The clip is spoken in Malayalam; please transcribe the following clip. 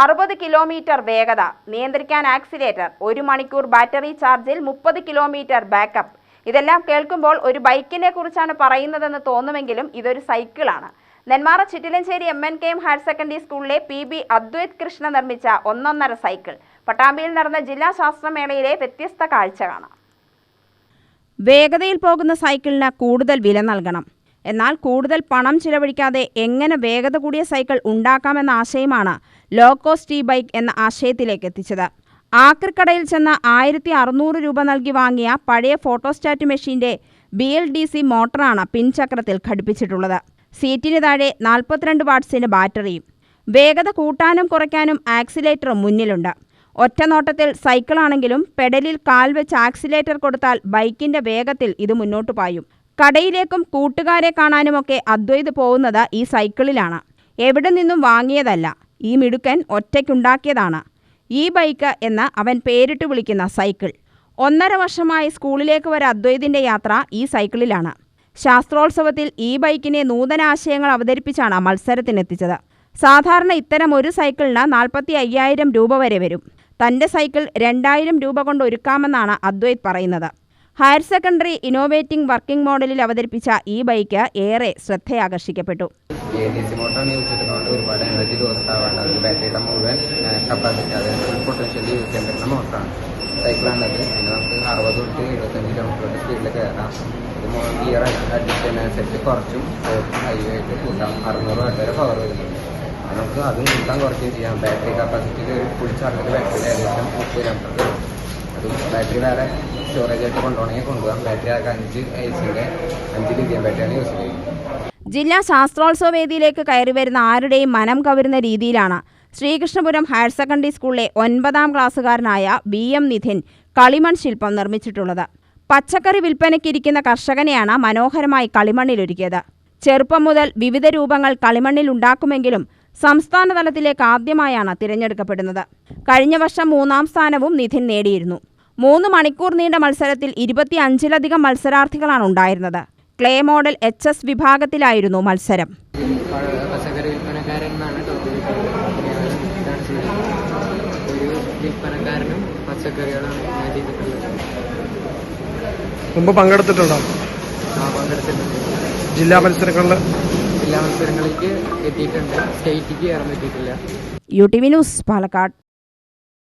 അറുപത് കിലോമീറ്റർ വേഗത നിയന്ത്രിക്കാൻ ആക്സിലേറ്റർ ഒരു മണിക്കൂർ ബാറ്ററി ചാർജിൽ മുപ്പത് കിലോമീറ്റർ ബാക്കപ്പ് ഇതെല്ലാം കേൾക്കുമ്പോൾ ഒരു ബൈക്കിനെ കുറിച്ചാണ് പറയുന്നതെന്ന് തോന്നുമെങ്കിലും ഇതൊരു സൈക്കിളാണ് Nenmara Chittilanchery M N K M higher secondary സ്കൂളിലെ പി ബി അദ്വൈത് കൃഷ്ണ നിർമ്മിച്ച ഒന്നൊന്നര സൈക്കിൾ പട്ടാമ്പിയിൽ നടന്ന ജില്ലാ ശാസ്ത്രമേളയിലെ വ്യത്യസ്ത കാഴ്ച കാണാം. വേഗതയിൽ പോകുന്ന സൈക്കിളിന് കൂടുതൽ വില നൽകണം. എന്നാൽ കൂടുതൽ പണം ചിലവഴിക്കാതെ എങ്ങനെ വേഗത കൂടിയ സൈക്കിൾ ഉണ്ടാക്കാമെന്ന ആശയമാണ് ലോ കോസ്റ്റ് ഇ ബൈക്ക് എന്ന ആശയത്തിലേക്ക് എത്തിച്ചത്. ആക്രിക്കടയിൽ ചെന്ന് ആയിരത്തി അറുന്നൂറ് രൂപ നൽകി വാങ്ങിയ പഴയ ഫോട്ടോസ്റ്റാറ്റ് മെഷീന്റെ ബി എൽ ഡി സി മോട്ടറാണ് പിൻചക്രത്തിൽ ഘടിപ്പിച്ചിട്ടുള്ളത്. സീറ്റിന് താഴെ നാൽപ്പത്തിരണ്ട് വാട്ട്സിന്റെ ബാറ്ററിയും വേഗത കൂട്ടാനും കുറയ്ക്കാനും ആക്സിലേറ്ററും മുന്നിലുണ്ട്. ഒറ്റ നോട്ടത്തിൽ സൈക്കിളാണെങ്കിലും പെഡലിൽ കാൽ വെച്ച് ആക്സിലേറ്റർ കൊടുത്താൽ ബൈക്കിന്റെ വേഗത്തിൽ ഇത് മുന്നോട്ട് പായും. കടയിലേക്കും കൂട്ടുകാരെ കാണാനുമൊക്കെ അദ്വൈത് പോകുന്നത് ഈ സൈക്കിളിലാണ്. എവിടെ നിന്നും വാങ്ങിയതല്ല ഈ മിടുക്കൻ ഒറ്റയ്ക്കുണ്ടാക്കിയതാണ്. ഈ ബൈക്ക് എന്ന് അവൻ പേരിട്ട് വിളിക്കുന്ന സൈക്കിൾ. ഒന്നര വർഷമായി സ്കൂളിലേക്ക് വരെ അദ്വൈതിന്റെ യാത്ര ഈ സൈക്കിളിലാണ്. ശാസ്ത്രോത്സവത്തിൽ ഈ ബൈക്കിനെ നൂതന ആശയങ്ങൾ അവതരിപ്പിച്ചാണ് മത്സരത്തിനെത്തിച്ചത്. സാധാരണ ഇത്തരം ഒരു സൈക്കിളിന് നാൽപ്പത്തി അയ്യായിരം രൂപ വരെ വരും. തന്റെ സൈക്കിൾ രണ്ടായിരം രൂപ കൊണ്ട് ഒരുക്കാമെന്നാണ് അദ്വൈത് പറയുന്നത്. ഹയർ സെക്കൻഡറി ഇന്നോവേറ്റിംഗ് വർക്കിംഗ് മോഡലിൽ അവതരിപ്പിച്ച ഈ ബൈക്ക് ഏറെ ശ്രദ്ധയാകർഷിക്കപ്പെട്ടു. മോട്ടറാണ്. യൂസ് നമുക്ക് വരെ പവർ നമുക്ക് അതും കൂട്ടാൻ കുറച്ചും ചെയ്യാം. ബാറ്ററി കപ്പാസിറ്റി ഒരു ഫുൾ ബാറ്ററി ഏകദേശം മുപ്പത് കിലോമീറ്റർ വരും ബാറ്ററി വേറെ സ്റ്റോറേജ് ആയിട്ട് കൊണ്ടുപോകണമെങ്കിൽ കൊണ്ടുപോകാം. ബാറ്ററി ആകെ അഞ്ച് ഐസിന്റെ അഞ്ച് ലിഥിയം ബാറ്ററിയാണ് യൂസ് ചെയ്യുന്നത്. ജില്ലാ ശാസ്ത്രോത്സവ വേദിയിലേക്ക് കയറി വരുന്ന ആരുടെയും മനം കവരുന്ന രീതിയിലാണ് ശ്രീകൃഷ്ണപുരം ഹയർ സെക്കൻഡറി സ്കൂളിലെ ഒൻപതാം ക്ലാസ്സുകാരനായ ബി എം നിധിൻ കളിമൺ ശില്പം നിർമ്മിച്ചിട്ടുള്ളത്. പച്ചക്കറി വിൽപ്പനയ്ക്കിരിക്കുന്ന കർഷകനെയാണ് മനോഹരമായി കളിമണ്ണിലൊരുക്കിയത്. ചെറുപ്പം മുതൽ വിവിധ രൂപങ്ങൾ കളിമണ്ണിൽ ഉണ്ടാക്കുമെങ്കിലും സംസ്ഥാന തലത്തിലേക്ക് ആദ്യമായാണ് തിരഞ്ഞെടുക്കപ്പെടുന്നത്. കഴിഞ്ഞ വർഷം മൂന്നാം സ്ഥാനവും നിധിൻ നേടിയിരുന്നു. മൂന്ന് മണിക്കൂർ നീണ്ട മത്സരത്തിൽ ഇരുപത്തി അഞ്ചിലധികം മത്സരാർത്ഥികളാണ് ഉണ്ടായിരുന്നത്. ക്ലേ മോഡൽ എച്ച് എസ് വിഭാഗത്തിലായിരുന്നു മത്സരം. വിൽപ്പനക്കാരനും പച്ചക്കറികളാണ് ഞാൻ ചെയ്തിട്ടുള്ളത് മുമ്പ് പങ്കെടുത്തിട്ടുണ്ടോ? ആ പങ്കെടുത്തിട്ടുണ്ട്. ജില്ലാ മത്സരങ്ങളിൽ? ജില്ലാ മത്സരങ്ങളിലേക്ക് എത്തിയിട്ടുണ്ട്. സ്റ്റേറ്റിക്ക് കയറാൻ പറ്റിയിട്ടില്ല U T V news Palakkad.